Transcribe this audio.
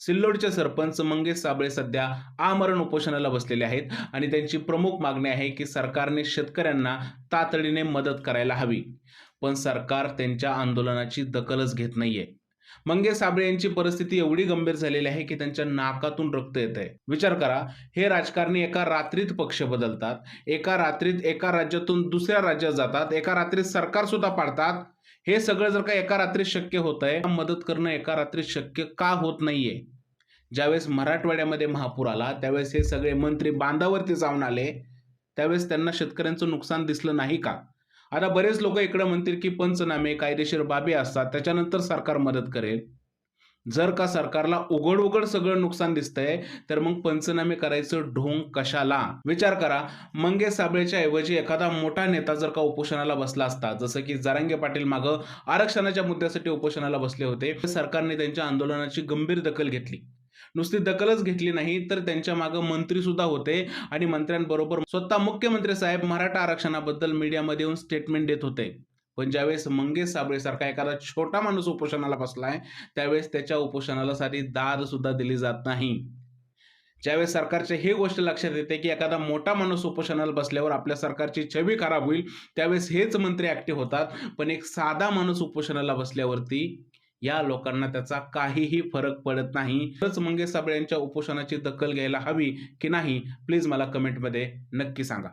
सिल्लोडचे सरपंच मंगेश साबळे सध्या आमरण उपोषणाला बसलेले आहेत आणि त्यांची प्रमुख मागणी आहे की सरकारने शेतकऱ्यांना तातडीने मदत करायला हवी. पण सरकार त्यांच्या आंदोलनाची दखलच घेत नाहीये. मंगेश साबळे यांची परिस्थिती एवढी गंभीर झालेली आहे की त्यांच्या नाकातून रक्त येत आहे विचार करा हे राजकारणी एका रात्रीत पक्ष बदलतात एका रात्रीत एका राज्यातून दुसऱ्या राज्यात जातात एका रात्रीत सरकार सुद्धा पाडतात. हे सगळं जर का एका रात्रीत शक्य होत आहे मदत करणं एका रात्रीत शक्य का होत नाहीये? ज्यावेळेस मराठवाड्यामध्ये महापूर आला त्यावेळेस हे सगळे मंत्री बांधावरती जाऊन आले त्यावेळेस त्यांना शेतकऱ्यांचं नुकसान दिसलं नाही का? आता बरेच लोक इकडे म्हणतील की पंचनामे कायदेशीर बाबी असतात त्याच्यानंतर सरकार मदत करेल. जर का सरकारला उघड उघड सगळं नुकसान दिसतंय तर मग पंचनामे करायचं ढोंग कशाला? विचार करा. मंगेश साबळेच्या ऐवजी एखादा मोठा नेता जर का उपोषणाला बसला असता जसं की जारांगे पाटील मागं आरक्षणाच्या मुद्द्यासाठी उपोषणाला बसले होते सरकारने त्यांच्या आंदोलनाची गंभीर दखल घेतली. नुसती दखलच घेतली नाही तर त्यांच्या मागं मंत्री सुद्धा होते. आणि मंत्र्यांबरोबर स्वतः मुख्यमंत्री साहेब मराठा आरक्षणाबद्दल मीडियामध्ये येऊन स्टेटमेंट देत होते. पण ज्यावेळेस मंगेश साबळेसारखा एखादा छोटा माणूस उपोषणाला बसलाय त्यावेळेस त्याच्या उपोषणाला साधी दाद सुद्धा दिली जात नाही. ज्यावेळेस सरकारच्या हे गोष्ट लक्षात येते की एखादा मोठा माणूस उपोषणाला बसल्यावर आपल्या सरकारची छवी खराब होईल त्यावेळेस हेच मंत्री ऍक्टिव्ह होतात. पण एक साधा माणूस उपोषणाला बसल्यावरती या लोकांना त्याचा काहीही फरक पडत नाही. तरच मंगेश साबळे यांच्या उपोषणाची दखल घ्यायला हवी की नाही प्लीज मला कमेंटमध्ये नक्की सांगा.